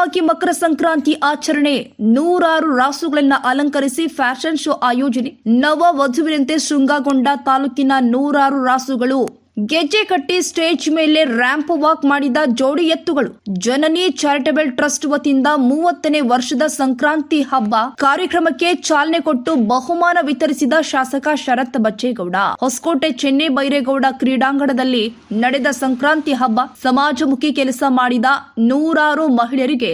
ವಿಭಿನ್ನವಾಗಿ ಮಕರ ಸಂಕ್ರಾಂತಿ ಆಚರಣೆ. ನೂರಾರು ರಾಸುಗಳನ್ನ ಅಲಂಕರಿಸಿ ಫ್ಯಾಷನ್ ಶೋ ಆಯೋಜನೆ. ನವ ವಧುವಿನಂತೆ ಶೃಂಗಗೊಂಡ ತಾಲೂಕಿನ ನೂರಾರು ರಾಸುಗಳು. ಗೆಜ್ಜೆ ಕಟ್ಟಿ ಸ್ಟೇಜ್ ಮೇಲೆ ರ್ಯಾಂಪ್ ವಾಕ್ ಮಾಡಿದ ಜೋಡಿ ಎತ್ತುಗಳು. ಜನನಿ ಚಾರಿಟಬಲ್ ಟ್ರಸ್ಟ್ ವತಿಯಿಂದ ಮೂವತ್ತನೇ ವರ್ಷದ ಸಂಕ್ರಾಂತಿ ಹಬ್ಬ ಕಾರ್ಯಕ್ರಮಕ್ಕೆ ಚಾಲನೆ ಕೊಟ್ಟು ಬಹುಮಾನ ವಿತರಿಸಿದ ಶಾಸಕ ಶರತ್ ಬಚ್ಚೇಗೌಡ. ಹೊಸಕೋಟೆ ಚೆನ್ನೈ ಬೈರೇಗೌಡ ಕ್ರೀಡಾಂಗಣದಲ್ಲಿ ನಡೆದ ಸಂಕ್ರಾಂತಿ ಹಬ್ಬ ಸಮಾಜಮುಖಿ ಕೆಲಸ ಮಾಡಿದ ನೂರಾರು ಮಹಿಳೆಯರಿಗೆ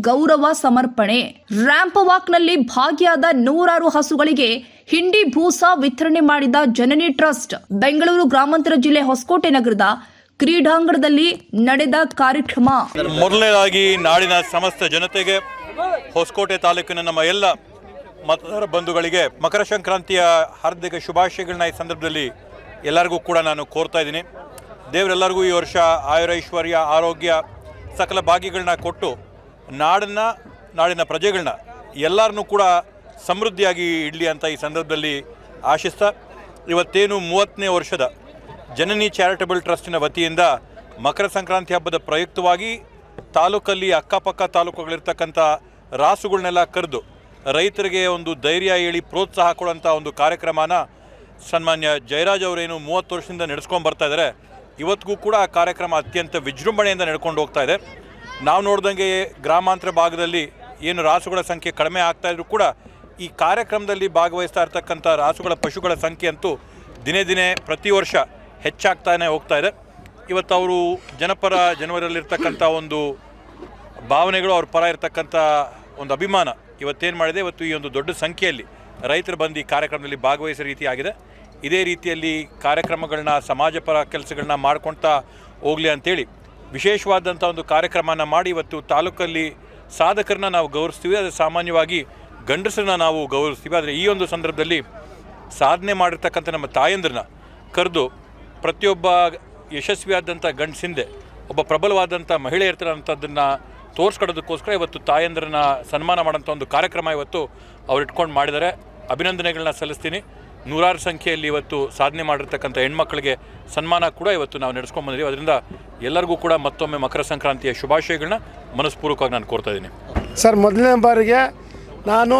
ಗೌರವ ಸಮರ್ಪಣೆ. ರ್ಯಾಂಪ್ ವಾಕ್ನಲ್ಲಿ ಭಾಗಿಯಾದ ನೂರಾರು ಹಸುಗಳಿಗೆ ಹಿಂಡಿ ಭೂಸ ವಿತರಣೆ ಮಾಡಿದ ಜನನಿ ಟ್ರಸ್ಟ್. ಬೆಂಗಳೂರು ಗ್ರಾಮಾಂತರ ಜಿಲ್ಲೆ ಹೊಸಕೋಟೆ ನಗರದ ಕ್ರೀಡಾಂಗಣದಲ್ಲಿ ನಡೆದ ಕಾರ್ಯಕ್ರಮ. ಮೊದಲನೇದಾಗಿ ನಾಡಿನ ಸಮಸ್ತ ಜನತೆಗೆ ಹೊಸಕೋಟೆ ತಾಲೂಕಿನ ನಮ್ಮ ಎಲ್ಲ ಮತದಾರ ಬಂಧುಗಳಿಗೆ ಮಕರ ಸಂಕ್ರಾಂತಿಯ ಹಾರ್ದಿಕ ಶುಭಾಶಯಗಳನ್ನ ಈ ಸಂದರ್ಭದಲ್ಲಿ ಎಲ್ಲರಿಗೂ ಕೂಡ ನಾನು ಕೋರ್ತಾ ಇದ್ದೀನಿ. ದೇವರೆಲ್ಲರಿಗೂ ಈ ವರ್ಷ ಆಯುರೈಶ್ವರ್ಯ ಆರೋಗ್ಯ ಸಕಲ ಭಾಗ್ಯಗಳನ್ನ ಕೊಟ್ಟು ನಾಡನ್ನು, ನಾಡಿನ ಪ್ರಜೆಗಳನ್ನ ಎಲ್ಲರನ್ನೂ ಕೂಡ ಸಮೃದ್ಧಿಯಾಗಿ ಇಡಲಿ ಅಂತ ಈ ಸಂದರ್ಭದಲ್ಲಿ ಆಶಿಸ್ತಾ, ಇವತ್ತೇನು ಮೂವತ್ತನೇ ವರ್ಷದ ಜನನಿ ಚಾರಿಟಬಲ್ ಟ್ರಸ್ಟಿನ ವತಿಯಿಂದ ಮಕರ ಸಂಕ್ರಾಂತಿ ಹಬ್ಬದ ಪ್ರಯುಕ್ತವಾಗಿ ತಾಲೂಕಲ್ಲಿ ಅಕ್ಕಪಕ್ಕ ತಾಲೂಕುಗಳಿರ್ತಕ್ಕಂಥ ರಾಸುಗಳನ್ನೆಲ್ಲ ಕರೆದು ರೈತರಿಗೆ ಒಂದು ಧೈರ್ಯ ಹೇಳಿ ಪ್ರೋತ್ಸಾಹ ಕೊಡುವಂಥ ಒಂದು ಕಾರ್ಯಕ್ರಮನ ಸನ್ಮಾನ್ಯ ಜಯರಾಜ್ ಅವರೇನು ಮೂವತ್ತು ವರ್ಷದಿಂದ ನಡೆಸ್ಕೊಂಡು ಬರ್ತಾ ಇದ್ದಾರೆ ಇವತ್ತಿಗೂ ಕೂಡ ಆ ಕಾರ್ಯಕ್ರಮ ಅತ್ಯಂತ ವಿಜೃಂಭಣೆಯಿಂದ ನಡ್ಕೊಂಡು ಹೋಗ್ತಾ ಇದೆ. ನಾವು ನೋಡ್ದಂಗೆ ಗ್ರಾಮಾಂತರ ಭಾಗದಲ್ಲಿ ಏನು ರಾಸುಗಳ ಸಂಖ್ಯೆ ಕಡಿಮೆ ಆಗ್ತಾ ಕೂಡ ಈ ಕಾರ್ಯಕ್ರಮದಲ್ಲಿ ಭಾಗವಹಿಸ್ತಾ ಇರ್ತಕ್ಕಂಥ ರಾಸುಗಳ ಪಶುಗಳ ಸಂಖ್ಯೆ ಅಂತೂ ದಿನೇ ದಿನೇ ಪ್ರತಿ ವರ್ಷ ಹೆಚ್ಚಾಗ್ತಾನೆ ಹೋಗ್ತಾ ಇದೆ. ಇವತ್ತು ಅವರು ಜನಪರ ಜನವರಲ್ಲಿರ್ತಕ್ಕಂಥ ಒಂದು ಭಾವನೆಗಳು ಅವ್ರ ಪರ ಇರತಕ್ಕಂಥ ಒಂದು ಅಭಿಮಾನ ಇವತ್ತೇನು ಮಾಡಿದೆ? ಇವತ್ತು ಈ ಒಂದು ದೊಡ್ಡ ಸಂಖ್ಯೆಯಲ್ಲಿ ರೈತರು ಬಂದು ಈ ಕಾರ್ಯಕ್ರಮದಲ್ಲಿ ಭಾಗವಹಿಸೋ ರೀತಿಯಾಗಿದೆ ಇದೇ ರೀತಿಯಲ್ಲಿ ಕಾರ್ಯಕ್ರಮಗಳನ್ನ, ಸಮಾಜ ಪರ ಕೆಲಸಗಳನ್ನ ಮಾಡ್ಕೊಳ್ತಾ ಹೋಗಲಿ ಅಂತೇಳಿ ವಿಶೇಷವಾದಂಥ ಒಂದು ಕಾರ್ಯಕ್ರಮನ ಮಾಡಿ ಇವತ್ತು ತಾಲೂಕಲ್ಲಿ ಸಾಧಕರನ್ನ ನಾವು ಗೌರವಿಸ್ತೀವಿ. ಅದು ಸಾಮಾನ್ಯವಾಗಿ ಗಂಡಸರನ್ನ ನಾವು ಗೌರವಿಸ್ತೀವಿ. ಆದರೆ ಈ ಒಂದು ಸಂದರ್ಭದಲ್ಲಿ ಸಾಧನೆ ಮಾಡಿರ್ತಕ್ಕಂಥ ನಮ್ಮ ತಾಯಂದ್ರನ್ನ ಕರೆದು ಪ್ರತಿಯೊಬ್ಬ ಯಶಸ್ವಿಯಾದಂಥ ಗಂಡಸಿಂದೆ ಒಬ್ಬ ಪ್ರಬಲವಾದಂಥ ಮಹಿಳೆ ಇರ್ತಕ್ಕಂಥದ್ದನ್ನು ತೋರಿಸ್ಕೊಡೋದಕ್ಕೋಸ್ಕರ ಇವತ್ತು ತಾಯಂದ್ರನ್ನ ಸನ್ಮಾನ ಮಾಡೋಂಥ ಒಂದು ಕಾರ್ಯಕ್ರಮ ಇವತ್ತು ಅವ್ರು ಇಟ್ಕೊಂಡು ಮಾಡಿದ್ದಾರೆ. ಅಭಿನಂದನೆಗಳನ್ನ ಸಲ್ಲಿಸ್ತೀನಿ. ನೂರಾರು ಸಂಖ್ಯೆಯಲ್ಲಿ ಇವತ್ತು ಸಾಧನೆ ಮಾಡಿರ್ತಕ್ಕಂಥ ಹೆಣ್ಮಕ್ಳಿಗೆ ಸನ್ಮಾನ ಕೂಡ ಇವತ್ತು ನಾವು ನಡೆಸ್ಕೊಂಡು ಬಂದಿದ್ದೀವಿ. ಅದರಿಂದ ಎಲ್ಲರಿಗೂ ಕೂಡ ಮತ್ತೊಮ್ಮೆ ಮಕರ ಸಂಕ್ರಾಂತಿಯ ಶುಭಾಶಯಗಳನ್ನ ಮನಸ್ಪೂರ್ವಕವಾಗಿ ನಾನು ಕೋರ್ತಾ ಇದ್ದೀನಿ. ಸರ್, ಮೊದಲನೇ ಬಾರಿಗೆ ನಾನು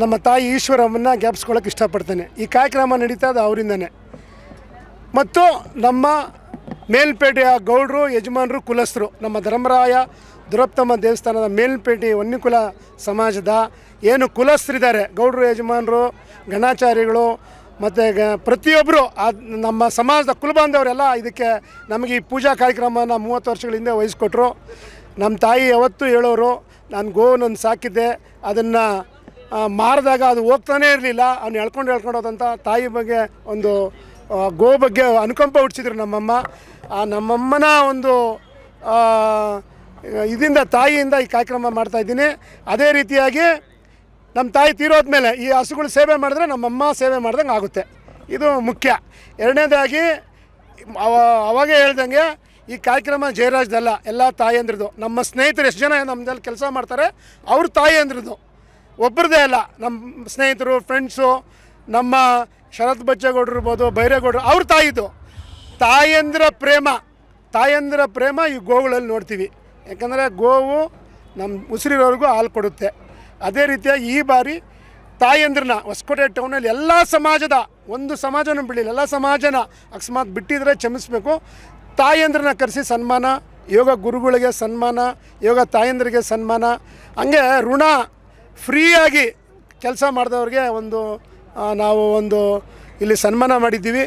ನಮ್ಮ ತಾಯಿ ಈಶ್ವರಮ್ಮನ್ನ ಜ್ಞಾಪಿಸ್ಕೊಳ್ಳೋಕೆ ಇಷ್ಟಪಡ್ತೇನೆ. ಈ ಕಾರ್ಯಕ್ರಮ ನಡೀತಾ ಅದು ಅವರಿಂದನೇ. ಮತ್ತು ನಮ್ಮ ಮೇಲ್ಪೇಟೆಯ ಗೌಡರು, ಯಜಮಾನರು, ಕುಲಸ್ಥರು. ನಮ್ಮ ಧರ್ಮರಾಯ ದುರಪ್ತಮ್ಮ ದೇವಸ್ಥಾನದ ಮೇಲ್ಪೇಟೆ ವನ್ಯಕುಲ ಸಮಾಜದ ಏನು ಕುಲಸ್ಥರಿದ್ದಾರೆ, ಗೌಡರು, ಯಜಮಾನರು ಗಣಾಚಾರಿಗಳು ಮತ್ತು ಗ ಪ್ರತಿಯೊಬ್ಬರು ನಮ್ಮ ಸಮಾಜದ ಕುಲಬಾಂಧವರೆಲ್ಲ ಇದಕ್ಕೆ ನಮಗೆ ಈ ಪೂಜಾ ಕಾರ್ಯಕ್ರಮನ ಮೂವತ್ತು ವರ್ಷಗಳ ಹಿಂದೆ ವಹಿಸ್ಕೊಟ್ರು. ನಮ್ಮ ತಾಯಿ ಯಾವತ್ತೂ ಹೇಳೋರು, ನಾನು ಗೋವನ್ನು ಸಾಕಿದ್ದೆ, ಅದನ್ನು ಮಾರಿದಾಗ ಅದು ಹೋಗ್ತಾನೇ ಇರಲಿಲ್ಲ, ಅವ್ನು ಎಳ್ಕೊಂಡು ಎಳ್ಕೊಂಡು ಹೋದಂಥ ತಾಯಿ ಬಗ್ಗೆ ಒಂದು ಗೋ ಬಗ್ಗೆ ಅನುಕಂಪ ಹುಟ್ಟಿಸಿದ್ರು ನಮ್ಮಮ್ಮ. ಆ ನಮ್ಮಮ್ಮನ ಒಂದು ಇದರಿಂದ ತಾಯಿಯಿಂದ ಈ ಕಾರ್ಯಕ್ರಮ ಮಾಡ್ತಾಯಿದ್ದೀನಿ ಅದೇ ರೀತಿಯಾಗಿ ನಮ್ಮ ತಾಯಿ ತೀರೋದ್ಮೇಲೆ ಈ ಹಸುಗಳು ಸೇವೆ ಮಾಡಿದ್ರೆ ನಮ್ಮಮ್ಮ ಸೇವೆ ಮಾಡ್ದಂಗೆ ಆಗುತ್ತೆ. ಇದು ಮುಖ್ಯ. ಎರಡನೇದಾಗಿ, ಅವ, ಅವಾಗೇ ಹೇಳ್ದಂಗೆ ಈ ಕಾರ್ಯಕ್ರಮ ಜಯರಾಜ್ದಲ್ಲ, ಎಲ್ಲ ತಾಯಿಯಂದ್ರದ್ದು ನಮ್ಮ ಸ್ನೇಹಿತರು ಎಷ್ಟು ಜನ ನಮ್ಮದಲ್ಲಿ ಕೆಲಸ ಮಾಡ್ತಾರೆ, ಅವ್ರ ತಾಯಂದ್ರದ್ದು ಒಬ್ಬರದೇ ಅಲ್ಲ, ನಮ್ಮ ಸ್ನೇಹಿತರು ಫ್ರೆಂಡ್ಸು ನಮ್ಮ ಶರತ್ ಬಚ್ಚೇಗೌಡರು ಇರ್ಬೋದು ಬೈರೇಗೌಡರು ಅವ್ರ ತಾಯಿದು. ತಾಯಂದ್ರ ಪ್ರೇಮ ತಾಯಂದ್ರ ಪ್ರೇಮ ಈ ಗೋವುಗಳಲ್ಲಿ ನೋಡ್ತೀವಿ. ಯಾಕಂದರೆ ಗೋವು ನಮ್ಮ ಉಸಿರಿರೋರಿಗೂ ಹಾಲು ಕೊಡುತ್ತೆ. ಅದೇ ರೀತಿಯಾಗಿ ಈ ಬಾರಿ ತಾಯಂದ್ರನ ಹೊಸಕೋಟೆ ಟೌನಲ್ಲಿ ಎಲ್ಲ ಸಮಾಜದ, ಒಂದು ಸಮಾಜನೂ ಬಿಡಲಿಲ್ಲ, ಎಲ್ಲ ಸಮಾಜನ ಅಕಸ್ಮಾತ್ ಬಿಟ್ಟಿದ್ರೆ ಕ್ಷಮಿಸ್ಬೇಕು. ತಾಯಂದ್ರನ ಕರೆಸಿ ಸನ್ಮಾನ, ಯೋಗ ಗುರುಗಳಿಗೆ ಸನ್ಮಾನ, ಯೋಗ ತಾಯಂದ್ರಿಗೆ ಸನ್ಮಾನ. ಹಂಗೆ ಋಣ ಫ್ರೀಯಾಗಿ ಕೆಲಸ ಮಾಡಿದವ್ರಿಗೆ ಒಂದು ನಾವು ಒಂದು ಇಲ್ಲಿ ಸನ್ಮಾನ ಮಾಡಿದ್ದೀವಿ.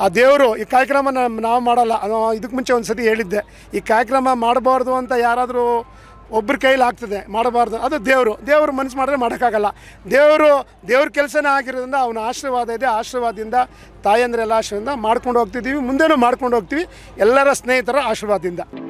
ಆ ದೇವರು ಈ ಕಾರ್ಯಕ್ರಮ ನಾವು ಮಾಡಲ್ಲ. ಇದಕ್ಕೆ ಮುಂಚೆ ಒಂದು ಸತಿ ಹೇಳಿದ್ದೆ. ಈ ಕಾರ್ಯಕ್ರಮ ಮಾಡಬಾರ್ದು ಅಂತ ಯಾರಾದರೂ ಒಬ್ಬರ ಕೈಲಿ ಆಗ್ತದೆ, ಮಾಡಬಾರ್ದು. ಅದು ದೇವರು. ದೇವರು ಮನಸ್ಸು ಮಾಡಿದ್ರೆ ಮಾಡೋಕ್ಕಾಗಲ್ಲ. ದೇವರು, ದೇವ್ರ ಕೆಲಸನೇ ಆಗಿರೋದ್ರಿಂದ ಅವನ ಆಶೀರ್ವಾದ ಇದೆ. ಆಶೀರ್ವಾದದಿಂದ ತಾಯಂದ್ರೆಲ್ಲ ಆಶೀರ್ವಾದ ಮಾಡ್ಕೊಂಡು ಹೋಗ್ತಿದ್ದೀವಿ. ಮುಂದೆನೂ ಮಾಡ್ಕೊಂಡು ಹೋಗ್ತೀವಿ. ಎಲ್ಲರ ಸ್ನೇಹಿತರ ಆಶೀರ್ವಾದದಿಂದ.